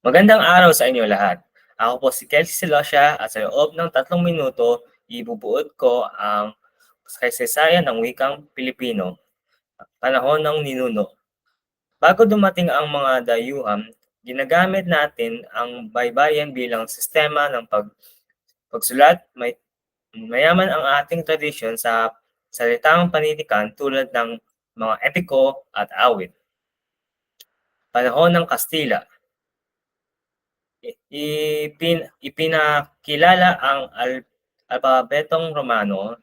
Magandang araw sa inyo lahat. Ako po si Kelsey Silosya at sa loob ng tatlong minuto, ibubuod ko ang kasaysayan ng wikang Pilipino, panahon ng ninuno. Bago dumating ang mga dayuham, ginagamit natin ang baybayin bilang sistema ng pag pagsulat. May, mayaman ang ating tradisyon sa salitang panitikan tulad ng mga epiko at awit. Panahon ng Kastila ipin, ipinakilala ang al, alpabetong Romano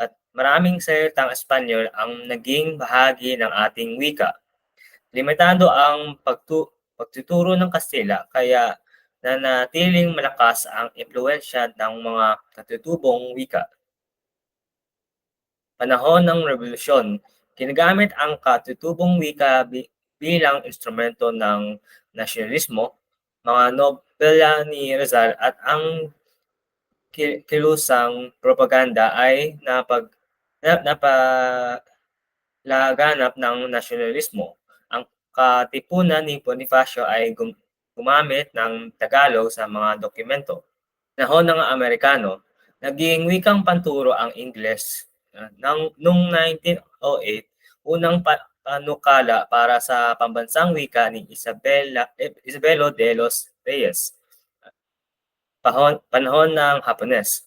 at maraming salitang Espanyol ang naging bahagi ng ating wika. Limitado ang pagtu, pagtuturo ng Kastila kaya nanatiling malakas ang impluensya ng mga katutubong wika. Panahon ng Revolusyon, ginagamit ang katutubong wika bilang instrumento ng nasyonalismo mga nobela ni Rizal at ang kilusang propaganda ay napag na, napalaganap ng nasyonalismo. Ang katipunan ni Bonifacio ay gum, gumamit ng Tagalog sa mga dokumento. Nahon ng Amerikano, naging wikang panturo ang Ingles. Uh, nang, noong 1908, unang pa, panukala para sa pambansang wika ni Isabela, eh, Isabelo de los Reyes. Pahon, panahon ng Hapones.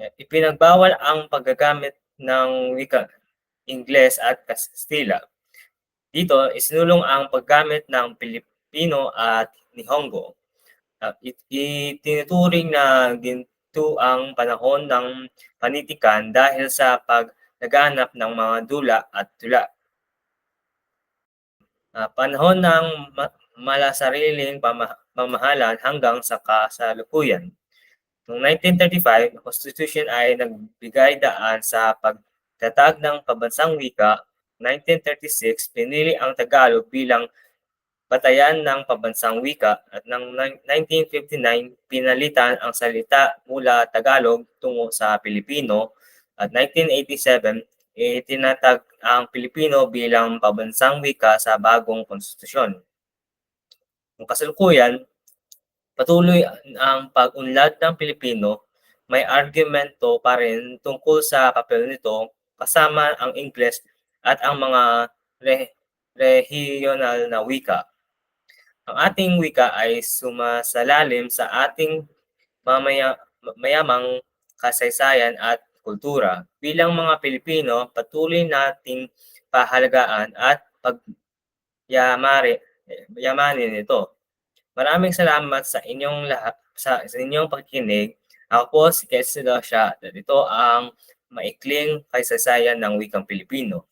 Eh, ipinagbawal ang paggagamit ng wika Ingles at Kastila. Dito, isinulong ang paggamit ng Pilipino at Nihongo. Uh, itinuturing na ginto ang panahon ng panitikan dahil sa paglaganap ng mga dula at tula uh, panahon ng ma- malasariling pama- pamahalaan hanggang sa kasalukuyan. Noong 1935, ang Constitution ay nagbigay daan sa pagtatag ng pabansang wika. 1936, pinili ang Tagalog bilang batayan ng pabansang wika at ng 1959, pinalitan ang salita mula Tagalog tungo sa Pilipino at 1987, itinatag ang Pilipino bilang pabansang wika sa bagong konstitusyon. Kung kasalukuyan, patuloy ang pag-unlad ng Pilipino, may argumento pa rin tungkol sa papel nito kasama ang Ingles at ang mga re- regional na wika. Ang ating wika ay sumasalalim sa ating mamaya, mayamang kasaysayan at kultura. Bilang mga Pilipino, patuloy nating pahalagaan at pagyamari yamanin ito. Maraming salamat sa inyong lahat sa, sa inyong pakikinig. Ako po si Kessie Dosha at ito ang maikling kasaysayan ng wikang Pilipino.